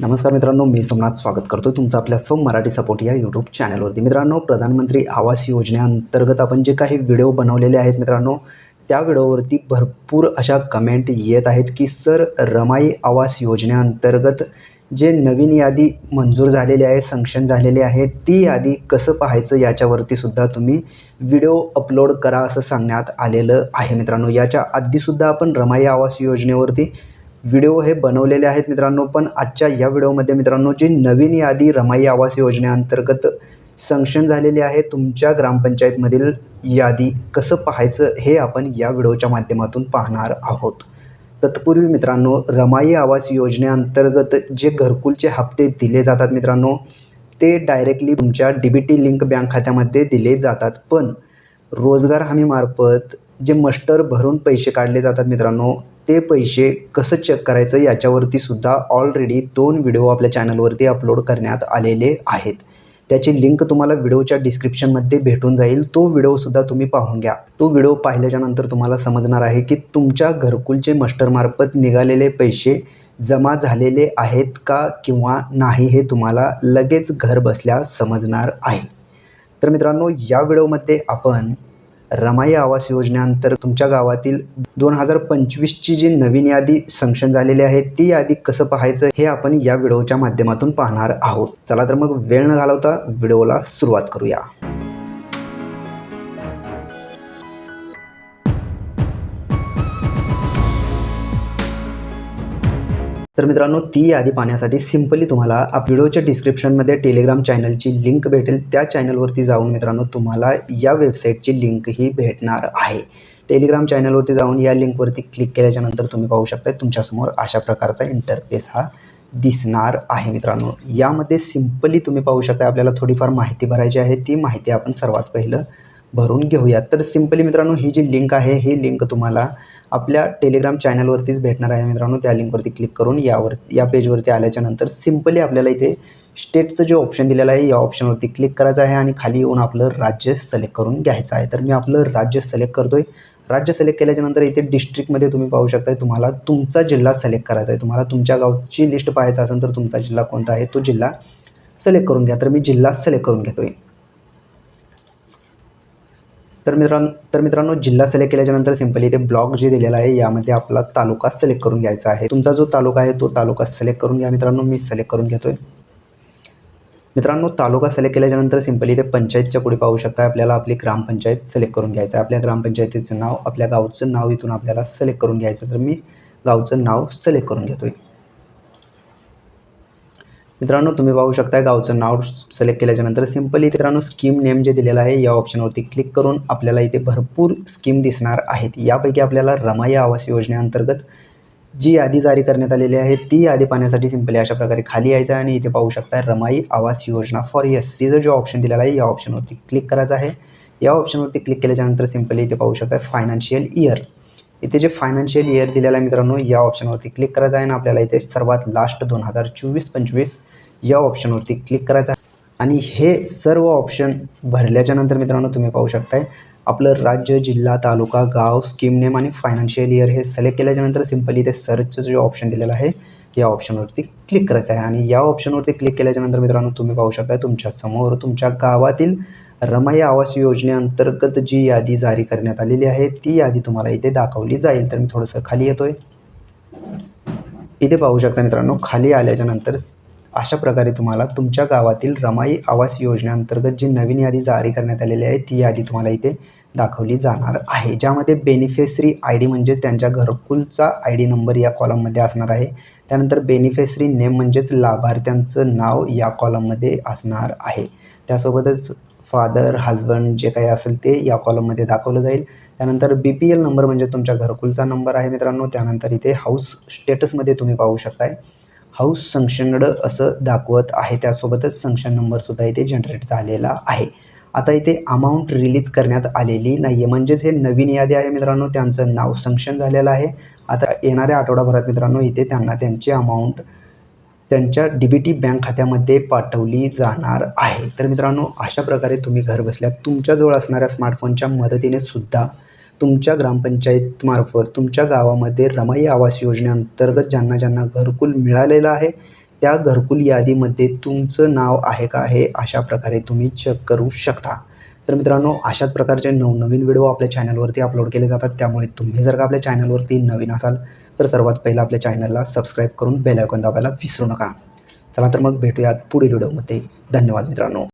नमस्कार मित्रांनो मी सोमनाथ स्वागत करतो तुमचं आपल्या सोम मराठी सपोर्ट या यूट्यूब चॅनलवरती मित्रांनो प्रधानमंत्री आवास योजनेअंतर्गत आपण जे काही व्हिडिओ बनवलेले आहेत मित्रांनो त्या व्हिडिओवरती भरपूर अशा कमेंट येत आहेत की सर रमाई आवास योजनेअंतर्गत जे नवीन यादी मंजूर झालेली आहे सँक्शन झालेली आहे ती यादी कसं पाहायचं याच्यावरती सुद्धा तुम्ही व्हिडिओ अपलोड करा असं सांगण्यात आलेलं आहे मित्रांनो. याच्या आधीसुद्धा आपण रमाई आवास योजनेवरती व्हिडिओ हे बनवलेले आहेत मित्रांनो. पण आजच्या या व्हिडिओमध्ये मित्रांनो जी नवीन यादी रमाई आवास योजनेअंतर्गत सँक्शन झालेली आहे तुमच्या ग्रामपंचायतमधील यादी कसं पाहायचं हे आपण या व्हिडिओच्या माध्यमातून पाहणार आहोत. तत्पूर्वी मित्रांनो रमाई आवास योजनेअंतर्गत जे घरकुलचे हप्ते दिले जातात मित्रांनो ते डायरेक्टली तुमच्या D B T link bank खात्यामध्ये दिले जातात. पण रोजगार हमीमार्फत जे मस्टर भरून पैसे काढले जातात मित्रांनो ते पैसे कसं चेक करायचं याच्यावरती सुद्धा ऑलरेडी दोन व्हिडिओ आपल्या चॅनलवरती अपलोड करण्यात आलेले आहेत. त्याची लिंक तुम्हाला व्हिडिओच्या डिस्क्रिप्शनमध्ये भेटून जाईल. तो व्हिडिओसुद्धा तुम्ही पाहून घ्या. तो व्हिडिओ पाहिल्याच्यानंतर तुम्हाला समजणार आहे की तुमच्या घरकुलचे मास्टरमार्फत निघालेले पैसे जमा झालेले आहेत का किंवा नाही हे तुम्हाला लगेच घर बसल्या समजणार आहे. तर मित्रांनो या व्हिडिओमध्ये आपण रमाई आवास योजनेअंतर्गत तुमच्या गावातील दोन हजार पंचवीसची जी नवीन यादी सँक्शन झालेली आहे ती यादी कसं पाहायचं हे आपण या व्हिडिओच्या माध्यमातून पाहणार आहोत. चला तर मग वेळ न घालवता व्हिडिओला सुरुवात करूया. तर मित्रांनो ती यादी पाहण्यासाठी सिम्पली तुम्हाला आप व्हिडिओच्या डिस्क्रिप्शनमध्ये टेलिग्राम चॅनलची लिंक भेटेल. त्या चॅनलवरती जाऊन मित्रांनो तुम्हाला या वेबसाईटची लिंकही भेटणार आहे. टेलिग्राम चॅनलवरती जाऊन या लिंकवरती क्लिक केल्याच्यानंतर तुम्ही पाहू शकता तुमच्यासमोर अशा प्रकारचा इंटरफेस हा दिसणार आहे मित्रांनो. यामध्ये सिम्पली तुम्ही पाहू शकता आपल्याला थोडीफार माहिती भरायची आहे. ती माहिती आपण सर्वात पहिलं भरून घेऊयात. तर सिम्पली मित्रांनो ही जी लिंक आहे ही लिंक तुम्हाला आपल्या टेलिग्राम चॅनलवरतीच भेटणार आहे मित्रांनो. त्या लिंकवरती क्लिक करून यावर या पेजवरती आल्याच्यानंतर सिम्पली आपल्याला इथे स्टेटचं जे ऑप्शन दिलेलं आहे या ऑप्शनवरती क्लिक करायचं आहे आणि खाली येऊन आपलं राज्य सिलेक्ट करून घ्यायचं आहे. तर मी आपलं राज्य सिलेक्ट करतो आहे राज्य सिलेक्ट केल्याच्यानंतर इथे डिस्ट्रिक्टमध्ये तुम्ही पाहू शकता तुम्हाला तुमचा जिल्हा सिलेक्ट करायचा आहे. तुम्हाला तुमच्या गावची लिस्ट पाहायचा असेल तर तुमचा जिल्हा कोणता आहे तो जिल्हा सिलेक्ट करून घ्या. तर मी जिल्हा सिलेक्ट करून घेतो आहे तर मित्रांनो तर मित्रांनो जिल्हा सिलेक्ट केल्याच्यानंतर सिम्पली इथे ब्लॉक जे दिलेला आहे यामध्ये आपला तालुका सिलेक्ट करून घ्यायचा आहे. तुमचा जो तालुका आहे तो तालुका सिलेक्ट करून घ्या मित्रांनो मी सिलेक्ट करून घेतो आहे मित्रांनो तालुका सिलेक्ट केल्याच्यानंतर सिम्पली इथे पंचायतच्या पुढे पाहू शकता आपल्याला आपली ग्रामपंचायत सिलेक्ट करून घ्यायचं आहे. आपल्या ग्रामपंचायतीचं नाव आपल्या गावचं नाव इथून आपल्याला सिलेक्ट करून घ्यायचं तर मी गावचं नाव सिलेक्ट करून घेतो आहे मित्रांनो तुम्ही पाहू शकता गावचं नाव सिलेक्ट केल्याच्यानंतर सिम्पली मित्रांनो स्कीम नेम जे दिलेलं आहे या ऑप्शनवरती क्लिक करून आपल्याला इथे भरपूर स्कीम दिसणार आहेत. यापैकी आपल्याला रमाई आवास योजनेअंतर्गत जी यादी जारी करण्यात आलेली आहे ती यादी पाहण्यासाठी सिम्पली अशा प्रकारे खाली यायचं आहे आणि इथे पाहू शकता रमाई आवास योजना फॉर एस सीचं जो ऑप्शन दिलेला आहे या ऑप्शनवरती क्लिक करायचं आहे. या ऑप्शनवरती क्लिक केल्याच्यानंतर सिम्पली इथे पाहू शकता फायनान्शियल इयर इथे जे फायनान्शियल इयर दिलेलं आहे मित्रांनो या ऑप्शनवरती क्लिक करायचं आहे आणि आपल्याला इथे सर्वात लास्ट दोन हजार चोवीस पंचवीस या ऑप्शनवरती क्लिक करायचं आहे. आणि हे सर्व ऑप्शन भरल्याच्या नंतर मित्रांनो तुम्ही पाहू शकताय आपलं राज्य जिल्हा तालुका गाव स्कीम नेम आणि फायनान्शियल इयर हे सिलेक्ट केल्याच्यानंतर सिम्पली इथे सर्चचं जे ऑप्शन दिलेलं आहे या ऑप्शनवरती क्लिक करायचं आहे. आणि या ऑप्शनवरती क्लिक केल्याच्यानंतर मित्रांनो तुम्ही पाहू शकता तुमच्यासमोर तुमच्या गावातील रमाई आवास योजनेअंतर्गत जी यादी जारी करण्यात आलेली आहे ती यादी तुम्हाला इथे दाखवली जाईल. तर मी थोडंसं खाली येतो आहे इथे पाहू शकता मित्रांनो खाली आल्याच्यानंतर अशा प्रकारे तुम्हाला तुमच्या गावातील रमाई आवास योजनेअंतर्गत जी नवीन यादी जारी करण्यात आलेली आहे ती यादी तुम्हाला इथे दाखवली जाणार आहे. ज्यामध्ये बेनिफिशरी आय डी म्हणजेच त्यांच्या घरकुलचा आय डी नंबर या कॉलममध्ये असणार आहे. त्यानंतर बेनिफिशरी नेम म्हणजेच लाभार्थ्यांचं नाव या कॉलममध्ये असणार आहे. त्यासोबतच फादर हजबंड जे काही असेल ते या कॉलममध्ये दाखवलं जाईल. त्यानंतर बी पी एल नंबर म्हणजे तुमच्या घरकुलचा नंबर आहे मित्रांनो. त्यानंतर इथे हाऊस स्टेटसमध्ये तुम्ही पाहू शकताय. हाऊस सँक्शनड असं दाखवत आहे. त्यासोबतच सँक्शन नंबरसुद्धा इथे जनरेट झालेला आहे. आता इथे अमाऊंट रिलीज करण्यात आलेली नाही आहे म्हणजेच हे नवीन यादी आहे मित्रांनो. त्यांचं नाव सँक्शन झालेलं आहे. आता येणाऱ्या आठवडाभरात मित्रांनो इथे त्यांना त्यांची अमाऊंट त्यांच्या डी बी टी बँक खात्यामध्ये पाठवली जाणार आहे. तर मित्रांनो अशा प्रकारे तुम्ही घर बसल्या तुमच्याजवळ असणाऱ्या स्मार्टफोनच्या मदतीने सुद्धा तुमच्या ग्रामपंचायतमार्फत तुमच्या गावामध्ये रमाई आवास योजनेअंतर्गत ज्यांना ज्यांना घरकुल मिळालेलं आहे त्या घरकुल यादीमध्ये तुमचं नाव आहे का हे अशा प्रकारे तुम्ही चेक करू शकता. तर मित्रांनो अशाच प्रकारचे नवनवीन व्हिडिओ आपल्या चॅनलवरती अपलोड केले जातात. त्यामुळे तुम्ही जर का आपल्या चॅनलवरती नवीन असाल तर सर्वात पहिलं आपल्या चॅनलला सबस्क्राईब करून बेल आयकॉन दाबायला विसरू नका. चला तर मग भेटूयात पुढील व्हिडिओमध्ये. धन्यवाद मित्रांनो.